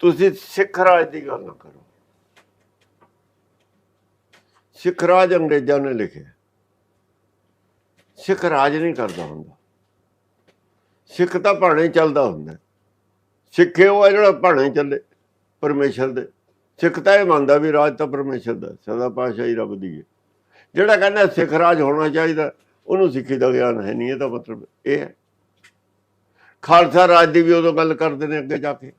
ਤੁਸੀਂ ਸਿੱਖ ਰਾਜ ਦੀ ਗੱਲ ਨਾ ਕਰੋ। ਸਿੱਖ ਰਾਜ ਅੰਗਰੇਜ਼ਾਂ ਨੇ ਲਿਖਿਆ। ਸਿੱਖ ਰਾਜ ਨਹੀਂ ਕਰਦਾ ਹੁੰਦਾ। ਸਿੱਖ ਤਾਂ ਭਾਣੇ ਚੱਲਦਾ ਹੁੰਦਾ। ਸਿੱਖੇ ਉਹ ਹੈ ਜਿਹੜਾ ਭਾਣੇ ਚੱਲੇ ਪਰਮੇਸ਼ਰ ਦੇ। ਸਿੱਖ ਤਾਂ ਇਹ ਮੰਨਦਾ ਵੀ ਰਾਜ ਤਾਂ ਪਰਮੇਸ਼ਰ ਦਾ, ਸਦਾ ਪਾਤਸ਼ਾਹੀ ਰੱਬ ਦੀ ਹੈ। ਜਿਹੜਾ ਕਹਿੰਦਾ ਸਿੱਖ ਰਾਜ ਹੋਣਾ ਚਾਹੀਦਾ, ਉਹਨੂੰ ਸਿੱਖੀ ਦਾ ਗਿਆਨ ਹੈ ਨਹੀਂ ਇਹਦਾ ਮਤਲਬ ਇਹ ਹੈ। ਖਾਲਸਾ ਰਾਜ ਦੀ ਵੀ ਉਦੋਂ ਗੱਲ ਕਰਦੇ ਨੇ ਅੱਗੇ ਜਾ ਕੇ।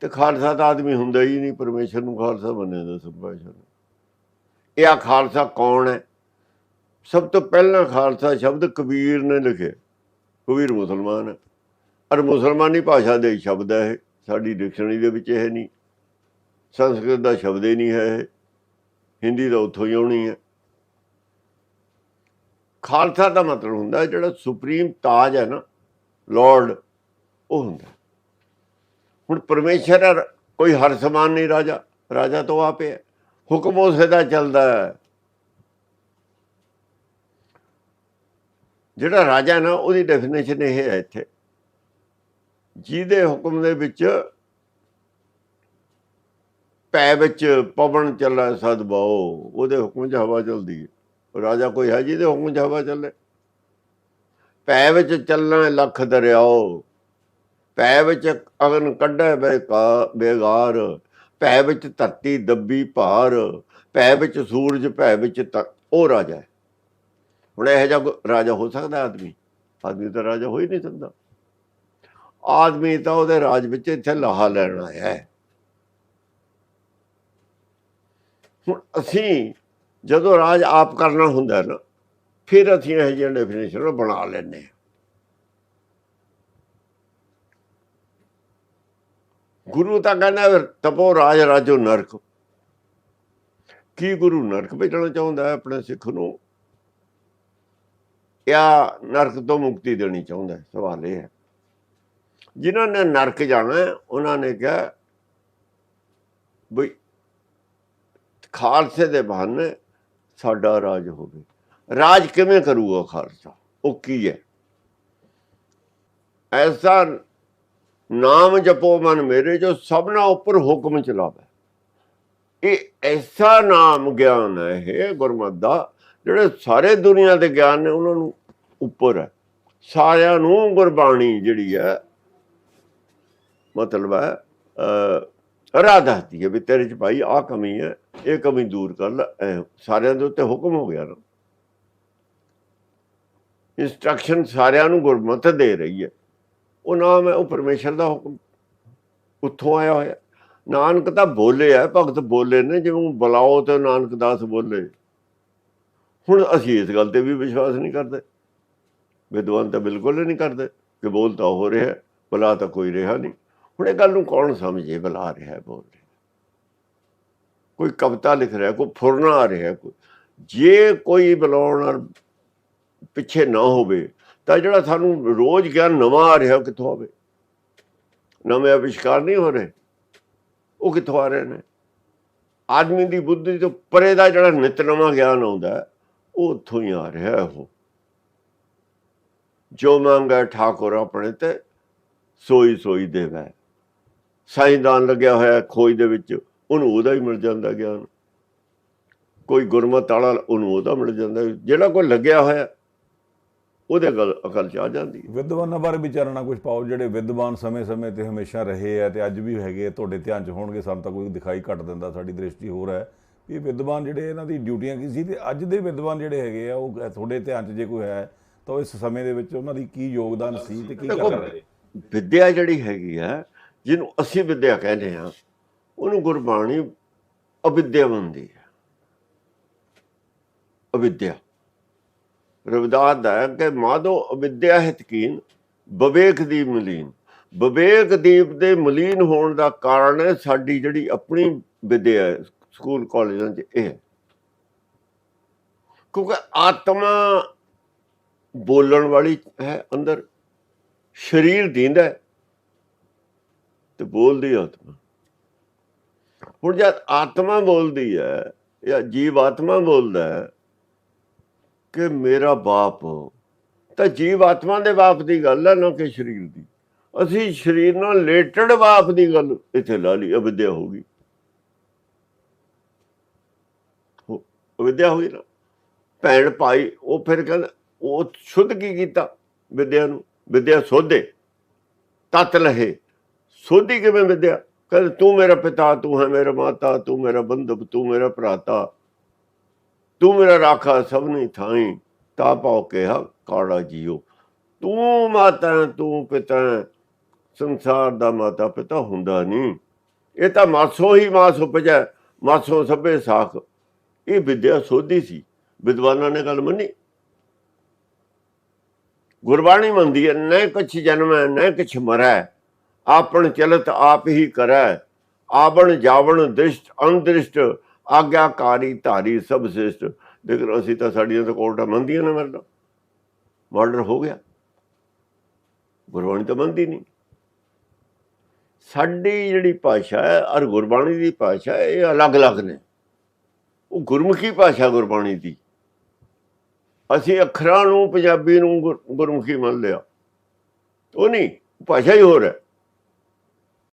ਤੇ ਖਾਲਸਾ ਤਾਂ ਆਦਮੀ ਹੁੰਦਾ ਹੀ ਨਹੀਂ, ਪਰਮੇਸ਼ਰ ਨੂੰ ਖਾਲਸਾ ਮੰਨਿਆ ਦਾ ਸੰਪਾਸ਼ਾ ਇਹ ਆ ਖਾਲਸਾ ਕੌਣ ਹੈ? ਸਭ ਤੋਂ ਪਹਿਲਾਂ ਖਾਲਸਾ ਸ਼ਬਦ ਕਬੀਰ ਨੇ ਲਿਖਿਆ। ਕਬੀਰ ਮੁਸਲਮਾਨ ਹੈ। ਔਰ ਮੁਸਲਮਾਨੀ ਭਾਸ਼ਾ ਦੇ ਸ਼ਬਦ ਹੈ ਇਹ। ਸਾਡੀ ਡਿਕਸ਼ਨਰੀ ਦੇ ਵਿੱਚ ਇਹ ਨਹੀਂ। ਸੰਸਕ੍ਰਿਤ ਦਾ ਸ਼ਬਦ ਹੀ ਨਹੀਂ ਹੈ ਇਹ। ਹਿੰਦੀ ਦਾ ਉੱਥੋਂ ਹੀ ਆਉਣੀ ਹੈ। ਖਾਲਸਾ ਦਾ ਮਤਲਬ ਹੁੰਦਾ ਜਿਹੜਾ ਸੁਪਰੀਮ ਤਾਜ ਹੈ ਨਾ, ਲਾਰਡ, ਉਹ ਹੁੰਦਾ। ਹੁਣ ਪਰਮੇਸ਼ਰ ਕੋਈ ਹਰ ਸਮਾਨ ਨਹੀਂ ਰਾਜਾ ਰਾਜਾ ਤੋਂ ਉਹ ਆਪੇ ਹੈ। ਹੁਕਮ ਉਸੇ ਦਾ ਚੱਲਦਾ ਹੈ। ਜਿਹੜਾ ਰਾਜਾ ਨਾ, ਉਹਦੀ ਡੈਫੀਨੇਸ਼ਨ ਇਹ ਹੈ ਇੱਥੇ। ਜਿਹਦੇ ਹੁਕਮ ਦੇ ਵਿੱਚ ਪੈ ਵਿੱਚ ਪਵਨ ਚੱਲੈ ਸਦਬਾਉ ਉਹਦੇ ਹੁਕਮ 'ਚ ਹਵਾ ਚੱਲਦੀ ਹੈ। ਰਾਜਾ ਕੋਈ ਹੈ ਜਿਹਦੇ ਹੁਕਮ 'ਚ ਹਵਾ ਚੱਲੇ। ਪੈ ਵਿੱਚ ਚੱਲਣਾ, ਲੱਖ ਦਰਿਆਓ। ਪੈ ਵਿੱਚ ਅਗਨ ਕੱਢੈ ਬੇਕਾ ਬੇਗਾਰ ਭੈ ਵਿੱਚ ਧਰਤੀ ਦੱਬੀ ਭਾਰ। ਭੈ ਵਿੱਚ ਸੂਰਜ, ਭੈ ਵਿੱਚ ਤ- ਉਹ ਰਾਜਾ ਹੈ। ਹੁਣ ਇਹ ਜਿਹਾ ਰਾਜਾ ਹੋ ਸਕਦਾ ਆਦਮੀ? ਆਦਮੀ ਤਾਂ ਰਾਜਾ ਹੋ ਹੀ ਨਹੀਂ ਸਕਦਾ। ਆਦਮੀ ਤਾਂ ਉਹਦੇ ਰਾਜ ਵਿੱਚ ਇੱਥੇ ਲਾਹਾ ਲੈਣ ਆਇਆ ਹੈ। ਹੁਣ ਅਸੀਂ ਜਦੋਂ ਰਾਜ ਆਪ ਕਰਨਾ ਹੁੰਦਾ ਨਾ, ਫਿਰ ਅਸੀਂ ਇਹ ਜਿਹੇ ਡੈਫੀਨੇਸ਼ਨ ਬਣਾ ਲੈਂਦੇ ਗੁਰੂ ਤਾਂ ਕਹਿੰਦਾ ਤਪੋ ਰਾਜ ਰਾਜੋ ਨਰਕ। ਕੀ ਗੁਰੂ ਨਰਕ ਭੇਜਣਾ ਚਾਹੁੰਦਾ ਹੈ ਆਪਣੇ ਸਿੱਖ ਨੂੰ? ਜਾਂ ਨਰਕ ਤੋਂ ਮੁਕਤੀ ਦੇਣੀ ਚਾਹੁੰਦਾ ਸਵਾਲ ਇਹ ਹੈ। ਜਿਨ੍ਹਾਂ ਨੇ ਨਰਕ ਜਾਣਾ ਉਹਨਾਂ ਨੇ ਕਿਹਾ ਬਈ ਖਾਲਸੇ ਦੇ ਬਹਾਨੇ ਸਾਡਾ ਰਾਜ ਹੋਵੇ। ਰਾਜ ਕਿਵੇਂ ਕਰੂਗਾ ਖਾਲਸਾ? ਉਹ ਕੀ ਹੈ? ਐਸਾ ਨਾਮ ਜਪੋ ਮਨ ਮੇਰੇ ਜੋ ਸਭਨਾ ਉੱਪਰ ਹੁਕਮ ਚਲਾਵੇ। ਇਹ ਐਸਾ ਨਾਮ ਗਿਆਨ ਹੈ ਇਹ ਗੁਰਮਤ ਦਾ ਜਿਹੜੇ ਸਾਰੇ ਦੁਨੀਆ ਦੇ ਗਿਆਨ ਨੇ ਉਹਨਾਂ ਨੂੰ ਉੱਪਰ ਹੈ। ਸਾਰਿਆਂ ਨੂੰ ਗੁਰਬਾਣੀ ਜਿਹੜੀ ਹੈ ਮਤਲਬ ਹੈ ਅਹ, ਰਾਹ ਦੱਸਦੀ ਹੈ ਵੀ ਤੇਰੇ ਚ ਭਾਈ ਆਹ ਕਮੀ ਹੈ ਇਹ ਕਮੀ ਦੂਰ ਕਰ ਲੈ ਐਂ ਸਾਰਿਆਂ ਦੇ ਉੱਤੇ ਹੁਕਮ ਹੋ ਗਿਆ ਨਾ। ਇਨਸਟਰਕਸ਼ਨ ਸਾਰਿਆਂ ਨੂੰ ਗੁਰਮਤ ਦੇ ਰਹੀ ਹੈ। ਉਹ ਨਾਮ ਹੈ ਉਹ ਪਰਮੇਸ਼ਰ ਦਾ ਹੁਕਮ ਉੱਥੋਂ ਆਇਆ ਹੋਇਆ। ਨਾਨਕ ਤਾਂ ਬੋਲੇ ਆ, ਭਗਤ ਬੋਲੇ ਨੇ, ਜਿਵੇਂ ਬੁਲਾਓ ਤੇ ਨਾਨਕ ਦਾਸ ਬੋਲੇ। ਹੁਣ ਅਸੀਂ ਇਸ ਗੱਲ ਤੇ ਵੀ ਵਿਸ਼ਵਾਸ ਨਹੀਂ ਕਰਦੇ। ਵਿਦਵਾਨ ਤਾਂ ਬਿਲਕੁਲ ਨਹੀਂ ਕਰਦੇ ਕਿ ਬੋਲ ਤਾਂ ਹੋ ਰਿਹਾ, ਬੁਲਾ ਤਾਂ ਕੋਈ ਰਿਹਾ ਨਹੀਂ। ਹੁਣ ਇਹ ਗੱਲ ਨੂੰ ਕੌਣ ਸਮਝੇ? ਬੁਲਾ ਰਿਹਾ ਬੋਲ ਰਿਹਾ ਕੋਈ ਕਵਿਤਾ ਲਿਖ ਰਿਹਾ, ਕੋਈ ਫੁਰਨਾ ਆ ਰਿਹਾ, ਕੋਈ। ਜੇ ਕੋਈ ਬੁਲਾਉਣ ਪਿੱਛੇ ਨਾ ਹੋਵੇ ਤਾਂ ਜਿਹੜਾ ਸਾਨੂੰ ਰੋਜ਼ ਗਿਆਨ ਨਵਾਂ ਆ ਰਿਹਾ ਉਹ ਕਿੱਥੋਂ ਆਵੇ? ਨਵੇਂ ਅਵਿਸ਼ਕਾਰ ਨਹੀਂ ਹੋ ਰਹੇ। ਉਹ ਕਿੱਥੋਂ ਆ ਰਹੇ ਨੇ? ਆਦਮੀ ਦੀ ਬੁੱਧੀ ਤੋਂ ਪਰੇ ਦਾ ਜਿਹੜਾ ਨਿਤ ਨਵਾਂ ਗਿਆਨ ਆਉਂਦਾ, ਉਹ ਉੱਥੋਂ ਹੀ ਆ ਰਿਹਾ ਉਹ। ਜੋ ਮੰਗਾ ਠਾਕੁਰ ਆਪਣੇ ਤੇ, ਸੋਈ ਸੋਈ ਦੇਵੈ। ਸਾਈਦਾਨ ਲੱਗਿਆ ਹੋਇਆ ਖੋਜ ਦੇ ਵਿੱਚ, ਉਹਨੂੰ ਉਹਦਾ ਹੀ ਮਿਲ ਜਾਂਦਾ ਗਿਆਨ। ਕੋਈ ਗੁਰਮਤ ਵਾਲਾ ਉਹਨੂੰ ਉਹਦਾ ਮਿਲ ਜਾਂਦਾ। ਜਿਹੜਾ ਕੋਈ ਲੱਗਿਆ ਹੋਇਆ ਉਹਦੇ ਅਕਲ ਅਕਲ ਚ ਆ ਜਾਂਦੀ। ਵਿਦਵਾਨਾਂ ਬਾਰੇ ਵਿਚਾਰਨਾ ਕੁਝ ਪਾਓ ਜਿਹੜੇ ਵਿਦਵਾਨ ਸਮੇਂ-ਸਮੇਂ ਤੇ ਹਮੇਸ਼ਾ ਰਹੇ ਆ ਤੇ ਅੱਜ ਵੀ ਹੈਗੇ ਆ, ਤੁਹਾਡੇ ਧਿਆਨ 'ਚ ਹੋਣਗੇ ਸਾਨੂੰ ਤਾਂ ਕੋਈ ਦਿਖਾਈ ਘੱਟ ਦਿੰਦਾ ਸਾਡੀ ਦ੍ਰਿਸ਼ਟੀ ਹੋਰ ਹੈ। ਵੀ ਇਹ ਵਿਦਵਾਨ ਜਿਹੜੇ ਇਹਨਾਂ ਦੀ ਡਿਊਟੀਆਂ ਕੀ ਸੀ ਤੇ ਅੱਜ ਦੇ ਵਿਦਵਾਨ ਜਿਹੜੇ ਹੈਗੇ ਆ ਉਹ ਤੁਹਾਡੇ ਧਿਆਨ 'ਚ ਜੇ ਕੋਈ ਹੈ ਤਾਂ ਇਸ ਸਮੇਂ ਦੇ ਵਿੱਚ ਉਹਨਾਂ ਦੀ ਕੀ ਯੋਗਦਾਨ ਸੀ ਤੇ ਕੀ ਕਰ ਰਹੇ ਵਿਦਿਆ ਜਿਹੜੀ ਹੈਗੀ ਆ ਜਿਹਨੂੰ ਅਸੀਂ ਵਿਦਿਆ ਕਹਿੰਦੇ ਆ ਉਹਨੂੰ ਗੁਰਬਾਣੀ ਅਵਿਦਿਆ ਮੰਨਦੀ ਹੈ। ਅਵਿਦਿਆ। ਰਵਿਦਾਸ ਦਾ ਹੈ ਕਿ ਮਾਧੋ ਅਵਿਦਿਆ ਹਿਤਕੀਨ ਵਿਵੇਕ ਦੀ ਮਲੀਨ। ਵਿਵੇਕ ਦੀਪ ਦੇ ਮਲੀਨ ਹੋਣ ਦਾ ਕਾਰਨ ਹੈ ਸਾਡੀ ਜਿਹੜੀ ਆਪਣੀ ਵਿਦਿਆ ਹੈ, ਸਕੂਲ ਕਾਲਜਾਂ 'ਚ ਇਹ। ਹੈ ਕਿਉਂਕਿ ਆਤਮਾ ਬੋਲਣ ਵਾਲੀ ਹੈ ਅੰਦਰ ਸਰੀਰ ਦਿੰਦਾ ਤੇ ਬੋਲਦੀ ਆਤਮਾ। ਹੁਣ ਜਦ ਆਤਮਾ ਬੋਲਦੀ ਹੈ ਜਾਂ ਜੀਵ ਆਤਮਾ ਬੋਲਦਾ ਹੈ ਕਿ ਮੇਰਾ ਬਾਪ ਤਾਂ ਜੀਵ ਆਤਮਾ ਦੇ ਬਾਪ ਦੀ ਗੱਲ ਹੈ ਨਾ ਕਿ ਸਰੀਰ ਦੀ। ਅਸੀਂ ਸਰੀਰ ਨਾਲ ਰਿਲੇਟਡ ਬਾਪ ਦੀ ਗੱਲ ਇੱਥੇ ਲਾ ਲਈ, ਅਵਿਦਿਆ ਹੋ ਗਈ। ਹੋ- ਹੋਈ ਨਾ। ਭੈਣ ਭਾਈ, ਉਹ ਫਿਰ ਕਹਿੰਦਾ, ਉਹ ਸ਼ੁੱਧ ਕੀ ਕੀਤਾ ਵਿਦਿਆ ਨੂੰ? ਵਿਦਿਆ ਸੋਧੇ, ਤਤ ਲਹੇ। ਸੋਧੀ ਕਿਵੇਂ ਵਿਦਿਆ? ਕਹਿੰਦੇ, ਤੂੰ ਮੇਰਾ ਪਿਤਾ, ਤੂੰ ਹੈ ਮੇਰਾ ਮਾਤਾ, ਤੂੰ ਮੇਰਾ ਬੰਧੁ ਤੂੰ ਮੇਰਾ ਭਰਾਤਾ। ਤੂੰ ਮੇਰਾ ਰਾਖਾ ਸਭਨੀ ਨਹੀਂ ਥਾਈ, ਤਾ ਪਾਉ ਕਿਹਾ ਕਾੜਾ ਜੀਓ। ਤੂੰ ਮਾਤਾ, ਤੂੰ ਪਿਤਾ, ਸੰਸਾਰ ਦਾ ਮਾਤਾ ਪਿਤਾ ਹੁੰਦਾ ਨਹੀਂ। ਇਹ ਤਾਂ ਮਾਸੋ ਹੀ ਮਾਸ ਉਪਜੈ, ਮਾਸੋ ਸਭੇ ਸਾਖ। ਇਹ ਵਿਦਿਆ ਸੋਧੀ ਸੀ, ਵਿਦਵਾਨਾਂ ਨੇ ਗੱਲ ਮੰਨੀ। ਗੁਰਬਾਣੀ ਮੰਦੀ ਹੈ, ਨੈ ਕੁਛ ਜਨਮੈ, ਨੈ ਕੁਛ ਮਰੈ। ਆਪਣ ਚਲਤ ਆਪ ਹੀ ਕਰੈ। ਆਵਣ ਜਾਵਣ ਦ੍ਰਿਸ਼ਟ ਅੰਦ੍ਰਿਸ਼ਟ ਆਗਿਆਕਾਰੀ ਧਾਰੀ ਸਭ ਸਿਸ਼ਟ ਲੇਕਿਨ ਅਸੀਂ ਤਾਂ ਸਾਡੀਆਂ ਤਾਂ ਕੋਲਟਾਂ ਮੰਦੀਆਂ ਨੇ ਮਰਦਾ। ਮਰਡਰ ਹੋ ਗਿਆ। ਗੁਰਬਾਣੀ ਤਾਂ ਮੰਨਦੀ ਨਹੀਂ। ਸਾਡੀ ਜਿਹੜੀ ਭਾਸ਼ਾ ਹੈ ਔਰ ਗੁਰਬਾਣੀ ਦੀ ਭਾਸ਼ਾ ਇਹ ਅਲੱਗ-ਅਲੱਗ ਨੇ। ਉਹ ਗੁਰਮੁਖੀ ਭਾਸ਼ਾ ਗੁਰਬਾਣੀ ਦੀ। ਅਸੀਂ ਅੱਖਰਾਂ ਨੂੰ, ਪੰਜਾਬੀ ਨੂੰ ਗੁਰ- ਗੁਰਮੁਖੀ ਮੰਨ ਲਿਆ। ਉਹ ਨਹੀਂ ਭਾਸ਼ਾ ਹੀ ਹੋਰ ਹੈ।